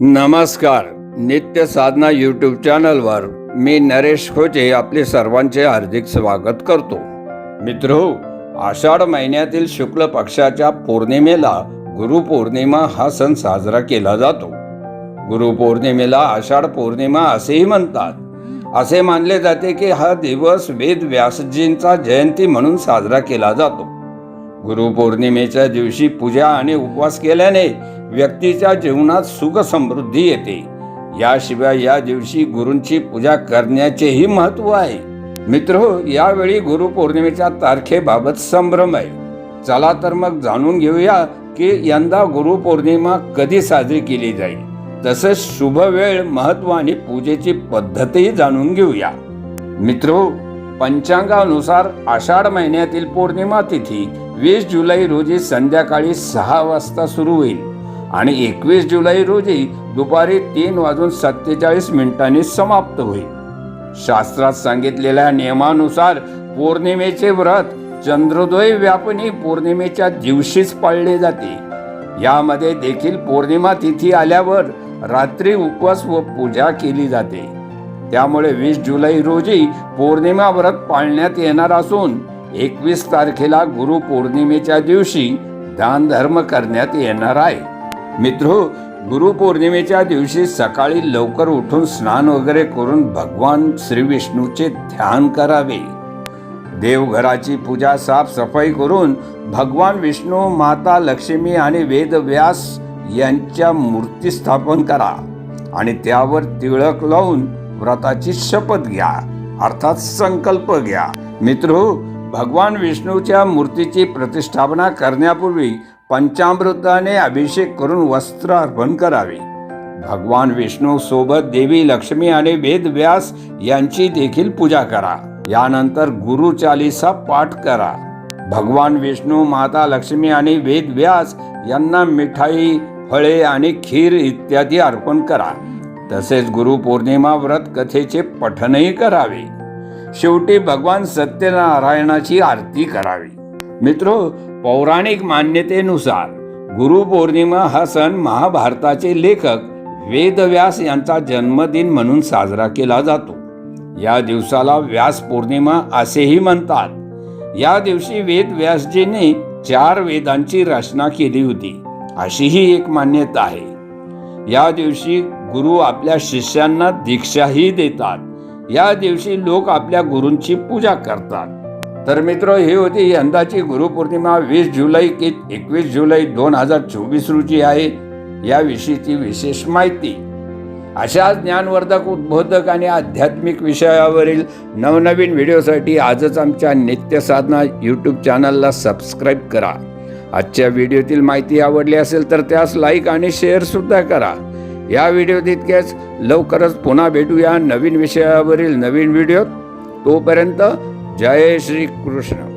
नमस्कार नित्य साधना यूट्यूब चॅनलवर मी नरेश खोचे आपले सर्वांचे हार्दिक स्वागत करतो. मित्र आषाढ महिन्यातील शुक्ल पक्षाच्या पौर्णिमेला गुरुपौर्णिमा हा सण साजरा केला जातो. गुरुपौर्णिमेला आषाढ पौर्णिमा असेही म्हणतात. असे मानले जाते की हा दिवस वेद व्यासजींचा जयंती म्हणून साजरा केला जातो. गुरुपौर्णिमेच्या दिवशी पूजा आणि उपवास केल्याने व्यक्तीच्या जीवनात सुख समृद्धी येते. याशिवाय या दिवशी गुरूंची पूजा करण्याचेही महत्त्व आहे. मित्र यावेळी गुरुपौर्णिमेच्या तारखेबाबत संभ्रम आहे. चला तर मग जाणून घेऊया की यंदा गुरुपौर्णिमा कधी साजरी केली जाईल. तसेच शुभ वेळ महत्त्व आणि पूजेची पद्धतही जाणून घेऊया. मित्र पंचांगानुसार आषाढ महिन्यातील पौर्णिमा तिथी वीस जुलै रोजी संध्याकाळी सहा वाजता सुरू होईल आणि एकवीस जुलै रोजी दुपारी तीन वाजून सत्तेचाळीस मिनिटांनी समाप्त होईल. शास्त्रात सांगितलेल्या नियमानुसार पौर्णिमेचे व्रत चंद्रोदय व्यापनी पौर्णिमेच्या दिवशीच पाळले जाते. यामध्ये देखील पौर्णिमा तिथी आल्यावर रात्री उपवास व पूजा केली जाते. त्यामुळे वीस जुलै रोजी पौर्णिमा व्रत पाळण्यात येणार असून एकवीस तारखेला गुरु पौर्णिमेच्या दिवशी दान धर्म करण्यात येणार आहे. मित्रो गुरुपौर्णिमेच्या दिवशी सकाळी लवकर उठून स्नान वगैरे करून भगवान श्री विष्णूचे ध्यान करावे. देवघराची पूजा साफसफाई करून भगवान विष्णू माता लक्ष्मी आणि वेदव्यास यांच्या मूर्ती स्थापन करा आणि त्यावर तिळक लावून व्रताची शपथ घ्या. अर्थात संकल्प घ्या. मित्रो भगवान विष्णूच्या मूर्तीची प्रतिष्ठापना करण्यापूर्वी पंचामृताने अभिषेक करून वस्त्र अर्पण करावे. भगवान विष्णू सोबत देवी लक्ष्मी आणि वेदव्यास यांची देखील पूजा करा. यानंतर गुरु चालिसा पाठ करा. भगवान विष्णू माता लक्ष्मी आणि वेद व्यास यांना मिठाई फळे आणि खीर इत्यादी अर्पण करा. तसेच गुरुपौर्णिमा व्रत कथेचे पठनही करावे. शेवटी भगवान सत्यनारायणाची आरती करावी. मित्र पौराणिक मान्यतेनुसार गुरुपौर्णिमा हा सण महाभारताचे लेखक वेदव्यास यांचा जन्मदिन म्हणून साजरा केला जातो. या दिवसाला व्यास पौर्णिमा असेही म्हणतात. या दिवशी वेद व्यासजीने चार वेदांची रचना केली होती. अशीही एक मान्यता आहे. या दिवशी गुरु आपल्या शिष्यांना दीक्षाही देतात. या दिवशी लोक आपल्या गुरूंची पूजा करतात. तर मित्र ही होती यंदाची गुरुपौर्णिमा वीस जुलै की एकवीस जुलै दोन हजार चोवीस रोजी आहे. याविषयीची विशेष माहिती. अशा ज्ञानवर्धक उद्बोधक आणि आध्यात्मिक विषयावरील नवनवीन व्हिडिओसाठी आजच आमच्या नित्य साधना यूट्यूब चॅनलला सबस्क्राईब करा. आजच्या व्हिडिओतील माहिती आवडली असेल तर त्यास लाईक आणि शेअर सुद्धा करा. या व्हिडिओ तितक्याच लवकरच पुन्हा भेटूया नवीन विषयावरील नवीन व्हिडिओत. तोपर्यंत जय श्री कृष्ण